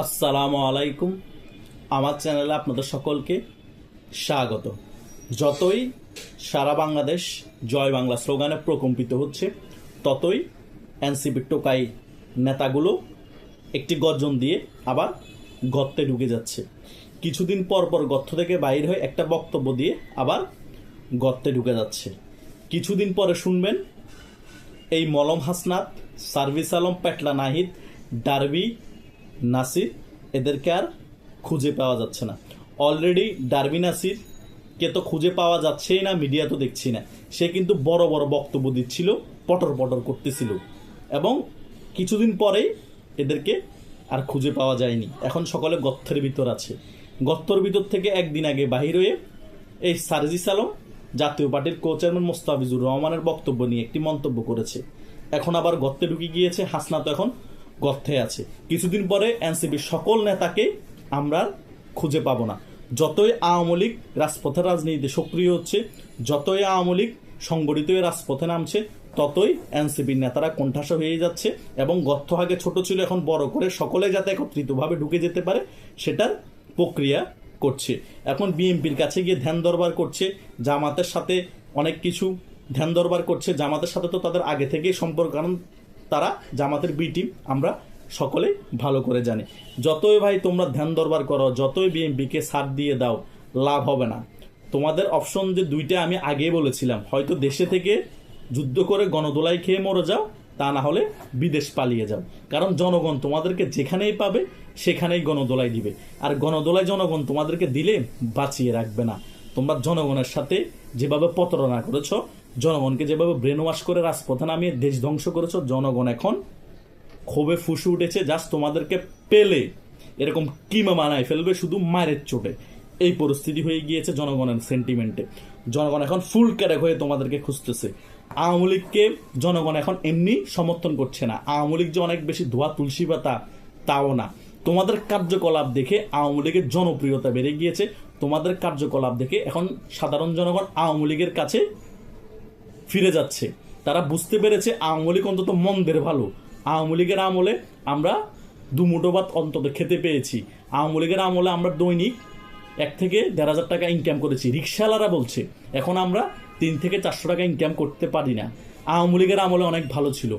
আসসালামু আলাইকুম। আমার চ্যানেলে আপনাদের সকলকে স্বাগত। যতই সারা বাংলাদেশ জয় বাংলা স্লোগানে প্রকম্পিত হচ্ছে, ততই এনসিপির টোকাই নেতাগুলো একটি গর্জন দিয়ে আবার গর্তে ঢুকে যাচ্ছে। কিছুদিন পর পর গর্ত থেকে বাইর হয়ে একটা বক্তব্য দিয়ে আবার গর্তে ঢুকে যাচ্ছে। কিছুদিন পরে শুনবেন এই মলম হাসনাত, সার্ভিস আলম, পেটলা নাহিদ, ডারবি নাসির, এদেরকে আর খুঁজে পাওয়া যাচ্ছে না। অলরেডি ডারবি নাসির কে তো খুঁজে পাওয়া যাচ্ছেই না মিডিয়া তো দেখছি না। সে কিন্তু বড় বড় বক্তব্য দিচ্ছিল, পটর পটর করতেছিল। এবং কিছুদিন পরেই এদেরকে আর খুঁজে পাওয়া যায়নি। এখন সকলে গর্তের ভিতর আছে। গর্তর ভিতর থেকে একদিন আগে বাহির হয়ে এই সার্জিস সালম জাতীয় পার্টির কো চেয়ারম্যান মোস্তাফিজুর রহমানের বক্তব্য নিয়ে একটি মন্তব্য করেছে। এখন আবার গর্তে ঢুকে গিয়েছে হাসনা তো এখন গর্তে আছে। কিছুদিন পরে এনসিপির সকল নেতাকে আমরা খুঁজে পাবো না। যতই আওয়ামী লীগ রাজপথের রাজনীতিতে সক্রিয় হচ্ছে, যতই আওয়ামী লীগ সংগঠিত হয়ে রাজপথে নামছে, ততই এনসিপির নেতারা কোণঠাসা হয়ে যাচ্ছে এবং গর্ত আগে ছোট ছিল, এখন বড় করে সকলে যাতে একত্রিতভাবে ঢুকে যেতে পারে, সেটার প্রক্রিয়া করছে। এখন বিএনপির কাছে গিয়ে ধ্যান দরবার করছে, জামাতের সাথে অনেক কিছু ধ্যান দরবার করছে। জামাতের সাথে তো তাদের আগে থেকেই সম্পর্ক, কারণ তারা জামাতের বি টিম আমরা সকলে ভালো করে জানি। যতই ভাই তোমরা ধ্যান দরবার করো, যতই বিএনপিকে সাথ দিয়ে দাও, লাভ হবে না। তোমাদের অপশন যে দুইটা আমি আগে বলেছিলাম, হয়তো দেশে থেকে যুদ্ধ করে গণদোলাই খেয়ে মরে যাও, তা না হলে বিদেশ পালিয়ে যাও। কারণ জনগণ তোমাদেরকে যেখানেই পাবে, সেখানেই গণদোলাই দিবে। আর গণদোলাই জনগণ তোমাদেরকে দিলে বাঁচিয়ে রাখবে না। তোমরা জনগণের সাথে যেভাবে প্রতারণা করেছ জনগণকে যেভাবে ব্রেন ওয়াশ করে রাজপথে নামিয়ে দেশ ধ্বংস করেছ, জনগণ এখন ক্ষোভে ফুসে উঠেছে, জাস্ট তোমাদেরকে পেলে। এরকম কিমা মানায় ফেলবে শুধু মায়ের চোটে। এই পরিস্থিতি হয়ে গিয়েছে জনগণের সেন্টিমেন্টে জনগণ এখন ফুল ক্যারেক হয়ে তোমাদেরকে খুঁজতেছে। আওয়ামী লীগকে জনগণ এখন এমনি সমর্থন করছে না। আওয়ামী লীগ যে অনেক বেশি ধোয়া তুলসী পাতা, তাও না। তোমাদের কার্যকলাপ দেখে আওয়ামী লীগের জনপ্রিয়তা বেড়ে গিয়েছে। তোমাদের কার্যকলাপ দেখে এখন সাধারণ জনগণ আওয়ামী লীগের কাছে ফিরে যাচ্ছে। তারা বুঝতে পেরেছে আওয়ামী লীগ অন্তত মন্দের ভালো। আওয়ামী লীগের আমলে আমরা দুমুটো ভাত অন্তত খেতে পেয়েছি। আওয়ামী লীগের আমলে আমরা দৈনিক এক থেকে দেড় হাজার টাকা ইনকাম করেছি। রিক্সাওয়ালারা বলছে, এখন আমরা তিন থেকে চারশো টাকা ইনকাম করতে পারি না। আওয়ামী লীগের আমলে অনেক ভালো ছিল।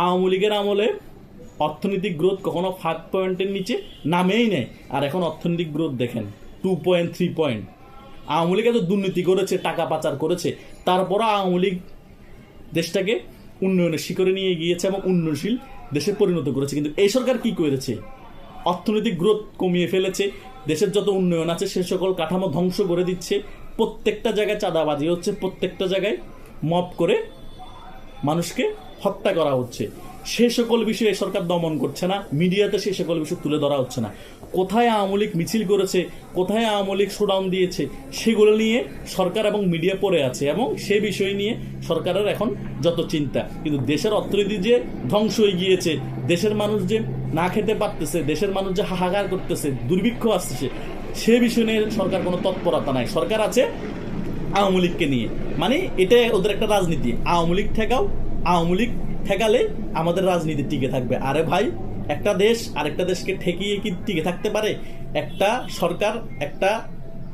আওয়ামী লীগের আমলে অর্থনৈতিক গ্রোথ কখনো ফাইভ পয়েন্টের নিচে নামেই নেয় আর এখন অর্থনৈতিক গ্রোথ দেখেন two point three point Awami League এত দুর্নীতি করেছে, টাকা পাচার করেছে। তারপরও আওয়ামী লীগ দেশটাকে উন্নয়নের শিখরে নিয়ে গিয়েছে এবং উন্নয়নশীল দেশে পরিণত করেছে। কিন্তু এই সরকার কি করেছে? অর্থনৈতিক গ্রোথ কমিয়ে ফেলেছে, দেশের যত উন্নয়ন আছে সে সকল কাঠামো ধ্বংস করে দিচ্ছে, প্রত্যেকটা জায়গায় চাঁদাবাজি হচ্ছে, প্রত্যেকটা জায়গায় মপ করে মানুষকে হত্যা করা হচ্ছে। সে সকল বিষয়ে সরকার দমন করছে না, মিডিয়াতে সে সকল বিষয় তুলে ধরা হচ্ছে না। কোথায় আওয়ামী লীগ মিছিল করেছে, কোথায় আওয়ামী লীগ শোডাউন দিয়েছে, সেগুলো নিয়ে সরকার এবং মিডিয়া পড়ে আছে এবং সে বিষয় নিয়ে সরকারের এখন যত চিন্তা। কিন্তু দেশের অর্থনীতি যে ধ্বংস হয়ে গিয়েছে, দেশের মানুষ যে না খেতে পারতেছে, দেশের মানুষ যে হাহাকার করতেছে, দুর্ভিক্ষ আসতেছে, সে বিষয় নিয়ে সরকার কোনো তৎপরতা নাই। সরকার আছে আওয়ামী লীগকে নিয়ে। মানে এটা ওদের একটা রাজনীতি। আওয়ামী লীগ ঠেকাও, আওয়ামী লীগ ঠেকালে আমাদের রাজনীতি টিকে থাকবে। আরে ভাই, একটা দেশ আরেকটা দেশকে ঠেকিয়ে কি টিকে থাকতে পারে? একটা সরকার, একটা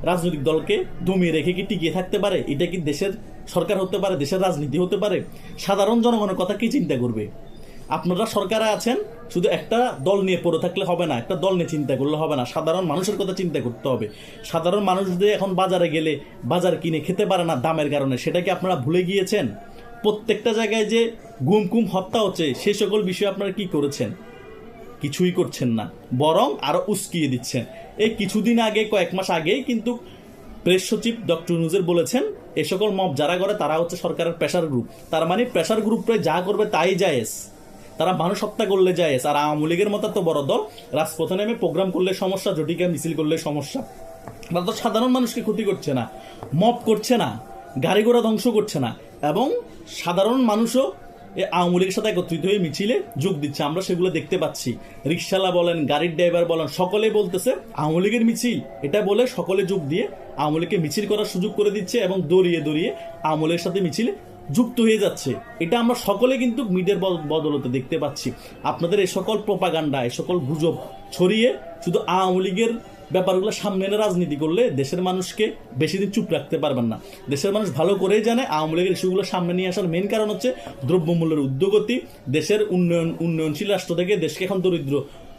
রাজনৈতিক দলকে দমিয়ে রেখে কি টিকিয়ে থাকতে পারে? এটা কি দেশের সরকার হতে পারে, দেশের রাজনীতি হতে পারে? সাধারণ জনগণের কথা কি চিন্তা করবে? আপনারা সরকারে আছেন, শুধু একটা দল নিয়ে পড়ে থাকলে হবে না, একটা দল নিয়ে চিন্তা করলে হবে না। সাধারণ মানুষের কথা চিন্তা করতে হবে। সাধারণ মানুষদের এখন বাজারে গেলে বাজার কিনে খেতে পারে না দামের কারণে। সেটা কি আপনারা ভুলে গিয়েছেন? প্রত্যেকটা জায়গায় যে গুম কুম হত্যা হচ্ছে, সে সকল বিষয়ে আপনারা কি করেছেন? কিছুই করছেন না। বরং আরও উস্কিয়ে দিচ্ছেন। এই কিছুদিন আগে, কয়েক মাস আগেই কিন্তু প্রেস সচিব ডক্টর নুজের বলেছেন, এ সকল মব যারা করে, তারা হচ্ছে সরকারের প্রেশার গ্রুপ। তার মানে প্রেশার গ্রুপে যা করবে তাই জায়েজ। তারা মানুষ হত্যা করলে জায়েজ। আর আওয়ামী লীগের মতো তো বড় দল রাজপথে নেমে প্রোগ্রাম করলে সমস্যা জটিকা মিছিল করলে সমস্যা। তারা তো সাধারণ মানুষকে ক্ষতি করছে না, মব করছে না, গাড়ি ঘোড়া ধ্বংস করছে না। এবং সাধারণ মানুষও এ আওয়ামী লীগের সাথে একত্রিত হয়ে মিছিলে যোগ দিচ্ছে। আমরা সেগুলো দেখতে পাচ্ছি। রিক্সালা বলেন, গাড়ির ড্রাইভার বলেন, সকলে বলতেছে, আওয়ামী লীগের মিছিল। এটা বলে সকলে যোগ দিয়ে আওয়ামী লীগকে মিছিল করার সুযোগ করে দিচ্ছে এবং দৌড়িয়ে দৌড়িয়ে আওয়ামী লীগের সাথে মিছিলে যুক্ত হয়ে যাচ্ছে। এটা আমরা সকলে কিন্তু মিডিয়ার বদ- বদলতে দেখতে পাচ্ছি। আপনাদের এই সকল প্রপাগান্ডা এই সকল গুজব ছড়িয়ে শুধু আওয়ামী লীগের ব্যাপারগুলো সামনে এনে রাজনীতি করলে দেশের মানুষকে বেশি দিন চুপ রাখতে পারবেন না। দেশের মানুষ ভালো করেই জানে, আওয়ামী লীগের ইস্যুগুলো সামনে নিয়ে আসার মেন কারণ হচ্ছে দ্রব্যমূল্যের উদ্যোগতি, দেশের উন্নয়ন, উন্নয়নশীল রাষ্ট্র থেকে দেশকে এখন দরিদ্র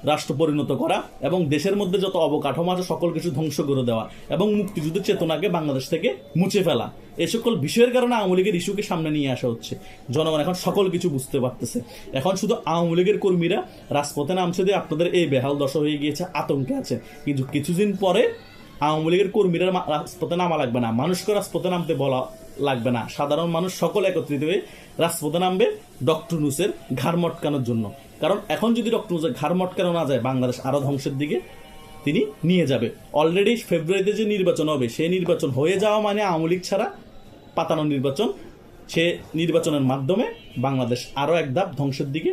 রাষ্ট্র পরিণত করা এবং দেশের মধ্যে যত অবকাঠামো আছে, সকল কিছু ধ্বংস করে দেওয়া এবং মুক্তিযুদ্ধের চেতনাকে বাংলাদেশ থেকে মুছে ফেলা। এই সকল বিষয়ের কারণে আওয়ামী লীগের ইস্যুকে সামনে নিয়ে আসা হচ্ছে। জনগণ এখন সকল কিছু বুঝতে পারতেছে। এখন শুধু আওয়ামী লীগের কর্মীরা রাজপথে নামছে দিয়ে আপনাদের এই বেহাল দশা হয়ে গিয়েছে, আতঙ্কে আছে। কিন্তু কিছুদিন পরে আওয়ামী লীগের কর্মীরা রাজপথে নামা লাগবে না। মানুষকে রাজপথে নামতে বলা লাগবে না। সাধারণ মানুষ সকল একত্রিত হয়ে রাজপথে নামবে ডক্টর নুসের ঘাড় মটকানোর জন্য। কারণ এখন যদি ডক্টর ঘাড় মটকানো না যায় বাংলাদেশ আরও ধ্বংসের দিকে তিনি নিয়ে যাবে। অলরেডি ফেব্রুয়ারিতে যে নির্বাচন হবে সেই নির্বাচন হয়ে যাওয়া মানে আওয়ামী লীগ ছাড়া পাতানো নির্বাচন। সে নির্বাচনের মাধ্যমে বাংলাদেশ আরও এক ধাপ ধ্বংসের দিকে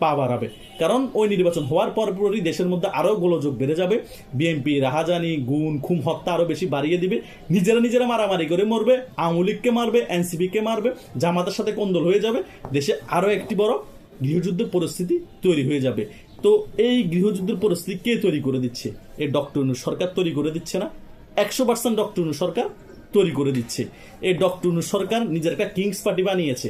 পা বাড়াবে। কারণ ওই নির্বাচন হওয়ার পরপরই দেশের মধ্যে আরও গোলযোগ বেড়ে যাবে। বিএনপি, রাহাজানি গুণ খুম হত্যা আরও বেশি বাড়িয়ে দিবে। নিজেরা নিজেরা মারামারি করে মরবে, আওয়ামী লীগকে মারবে, এনসিপিকে মারবে, জামাতের সাথে কোন্দল হয়ে যাবে। দেশে আরও একটি বড় গৃহযুদ্ধের পরিস্থিতি তৈরি হয়ে যাবে। তো এই গৃহযুদ্ধের পরিস্থিতি কে তৈরি করে দিচ্ছে? এই ডক্টর নু সরকার তৈরি করে দিচ্ছে না? একশো পার্সেন্ট ডক্টর নু সরকার তৈরি করে দিচ্ছে। এই ডক্টর নু সরকার নিজের একটা কিংস পার্টি বানিয়েছে।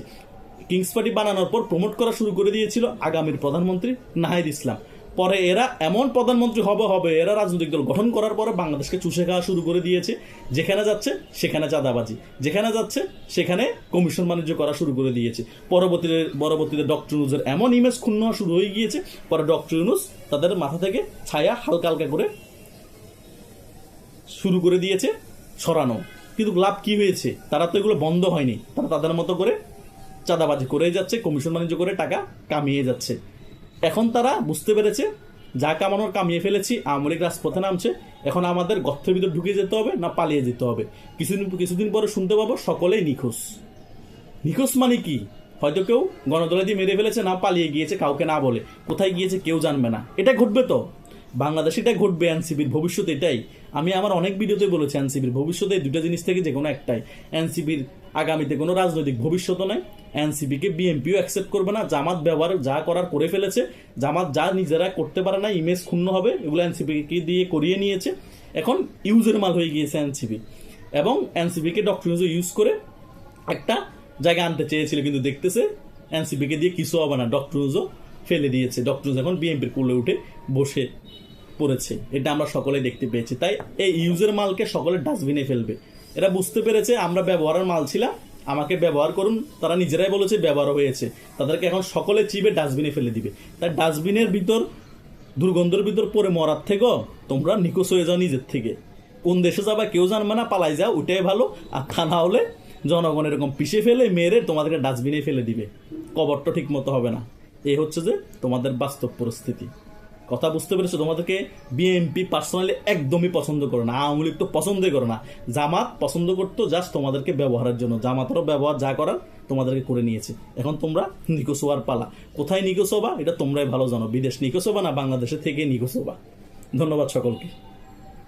কিংস পার্টি বানানোর পর প্রমোট করা শুরু করে দিয়েছিল আগামীর প্রধানমন্ত্রী নাহিদ ইসলাম। পরে এরা এমন প্রধানমন্ত্রী হবে হবে, এরা রাজনৈতিক দল গঠন করার পরে বাংলাদেশকে চুষে খাওয়া শুরু করে দিয়েছে। যেখানে যাচ্ছে, সেখানে চাঁদাবাজি। যেখানে যাচ্ছে, সেখানে কমিশন বাণিজ্য করা শুরু করে দিয়েছে। পরবর্তীতে পরবর্তীতে ডক্টর ইউনুসের এমন ইমেজ ক্ষুণ্ণ হওয়া শুরু হয়ে গিয়েছে, পরে ডক্টর ইউনুস তাদের মাথা থেকে ছায়া হালকা হালকা করে শুরু করে দিয়েছে সরানো কিন্তু লাভ কি হয়েছে? তারা তো এগুলো বন্ধ হয়নি। তারা তাদের মতো করে চাঁদাবাজি করে যাচ্ছে, কমিশন বাণিজ্য করে টাকা কামিয়ে যাচ্ছে। এখন তারা বুঝতে পেরেছে, যা কামানোর কামিয়ে ফেলেছি, আওয়ামী লীগ রাজপথে নামছে, এখন আমাদের গর্তের ভিতর ঢুকে যেতে হবে না পালিয়ে যেতে হবে। কিছুদিন কিছুদিন পরে শুনতে পাবো সকলেই নিখোঁজ। নিখোঁজ মানে কি? হয়তো কেউ গণদলে দিয়ে মেরে ফেলেছে, না পালিয়ে গিয়েছে, কাউকে না বলে। কোথায় গিয়েছে কেউ জানবে না। এটা ঘটবে তো? বাংলাদেশে এটাই ঘটবে এনসিপির ভবিষ্যৎ এটাই। আমি আমার অনেক ভিডিওতে বলেছি এনসিপির ভবিষ্যতে দুটো জিনিস থেকে যে কোনো একটাই। এনসিপির আগামীতে কোনো রাজনৈতিক ভবিষ্যৎ নাই এনসিপিকে বিএনপিও অ্যাকসেপ্ট করবে না, জামাত ব্যবহার যা করার করে ফেলেছে, জামাত যা নিজেরা করতে পারে না ইমেজ ক্ষুণ্ণ হবে, এগুলো এনসিপিকে দিয়ে করিয়ে নিয়েছে, এখন ইউজের মাল হয়ে গিয়েছে এনসিপি এবং এনসিপিকে ডক্টর ইউজ করে একটা জায়গা আনতে চেয়েছিল, কিন্তু দেখতেছে এনসিপিকে দিয়ে কিছু হবে না ডক্টর ফেলে দিয়েছে। ডক্টর এখন বিএনপির কোলে উঠে বসে পড়েছে। এটা আমরা সকলে দেখতে পেয়েছি। তাই এই ইউজের মালকে সকলে ডাস্টবিনে ফেলবে। এরা বুঝতে পেরেছে, আমরা ব্যবহারের মাল ছিলাম। আমাকে ব্যবহার করুন। তারা নিজেরাই বলেছে, ব্যবহার হয়েছে। তাদেরকে এখন সকলে চিবে ডাস্টবিনে ফেলে দিবে। তাই ডাস্টবিনের ভিতর, দুর্গন্ধের ভিতর পরে মরার থেকেও তোমরা নিকোষ হয়ে যাও নিজের থেকে। কোন দেশে যাবা, কেউ জানবে না, পালাই যাও, ওইটাই ভালো। আর তা না হলে জনগণ এরকম পিষে ফেলে, মেরে তোমাদেরকে ডাস্টবিনে ফেলে দিবে। কবরটা ঠিক মতো হবে না। এই হচ্ছে যে তোমাদের বাস্তব পরিস্থিতি। কথা বুঝতে পেরেছ? তোমাদেরকে বিএমপি পার্সোনালি একদমই পছন্দ করো না, আওয়ামী লীগ তো পছন্দই করো না। জামাত পছন্দ করতো জাস্ট তোমাদেরকে ব্যবহারের জন্য। জামাতেরও ব্যবহার যা করার তোমাদেরকে করে নিয়েছে। এখন তোমরা নিকোস পালা। কোথায় নিকোস এটা তোমরাই ভালো জানো। বিদেশ নিকোস হবা না বাংলাদেশে থেকে নিকোস ধন্যবাদ সকলকে।